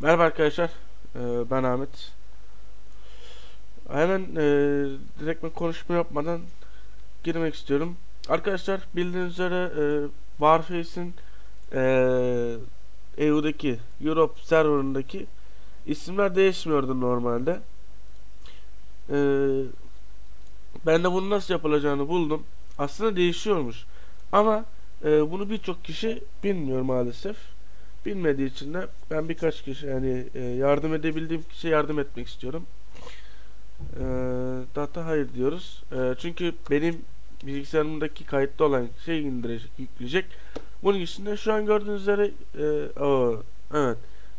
Merhaba arkadaşlar, ee, ben Ahmet. Hemen e, direkt ben konuşma yapmadan girmek istiyorum. Arkadaşlar bildiğiniz üzere e, Warface'in e, EU'daki Europe serverındaki isimler değişmiyordu normalde. E, ben de bunu nasıl yapılacağını buldum. Aslında değişiyormuş. Ama e, bunu birçok kişi bilmiyor maalesef bilmediği için de ben birkaç kişi yani e, yardım edebildiğim kişiye yardım etmek istiyorum. E, data hayır diyoruz. E, çünkü benim bilgisayarımdaki kayıtlı olan şey indirecek, yükleyecek. Bunun için de şu an gördüğünüz üzere e, o, evet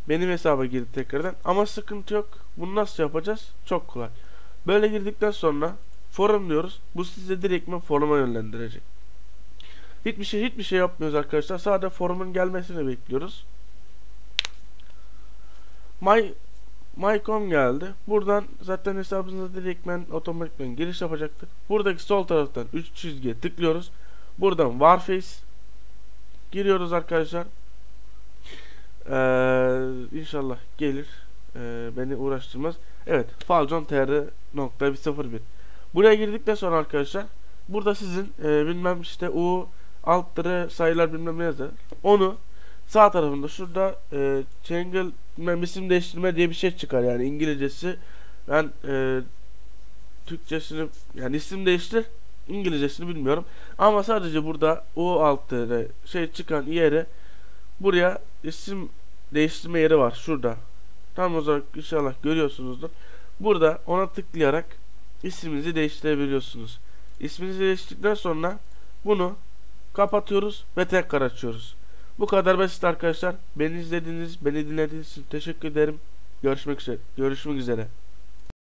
benim hesaba girdi tekrardan ama sıkıntı yok. Bunu nasıl yapacağız? Çok kolay. Böyle girdikten sonra forum diyoruz. Bu size direktmen foruma yönlendirecek. Hiçbir şey hiçbir şey yapmıyoruz arkadaşlar. Sadece forumun gelmesini bekliyoruz. My MyCom geldi. Buradan zaten hesabınıza direktmen otomatikman giriş yapacaktır. Buradaki sol taraftan 3 çizgiye tıklıyoruz. Buradan Warface giriyoruz arkadaşlar. Ee, inşallah gelir. Ee, beni uğraştırmaz. Evet, falcon.tr.101 Buraya girdikten sonra arkadaşlar burada sizin e, bilmem işte U alt sayılar bilmem ne yazar. Onu sağ tarafında şurada e, Changle bilmem isim değiştirme diye bir şey çıkar yani İngilizcesi. Ben e, Türkçesini yani isim değiştir İngilizcesini bilmiyorum. Ama sadece burada U altı şey çıkan yere buraya isim değiştirme yeri var şurada. Tam olarak inşallah görüyorsunuzdur. Burada ona tıklayarak isminizi değiştirebiliyorsunuz. İsminizi değiştirdikten sonra bunu kapatıyoruz ve tekrar açıyoruz. Bu kadar basit arkadaşlar. Beni izlediğiniz, beni dinlediğiniz için teşekkür ederim. Görüşmek üzere. Görüşmek üzere.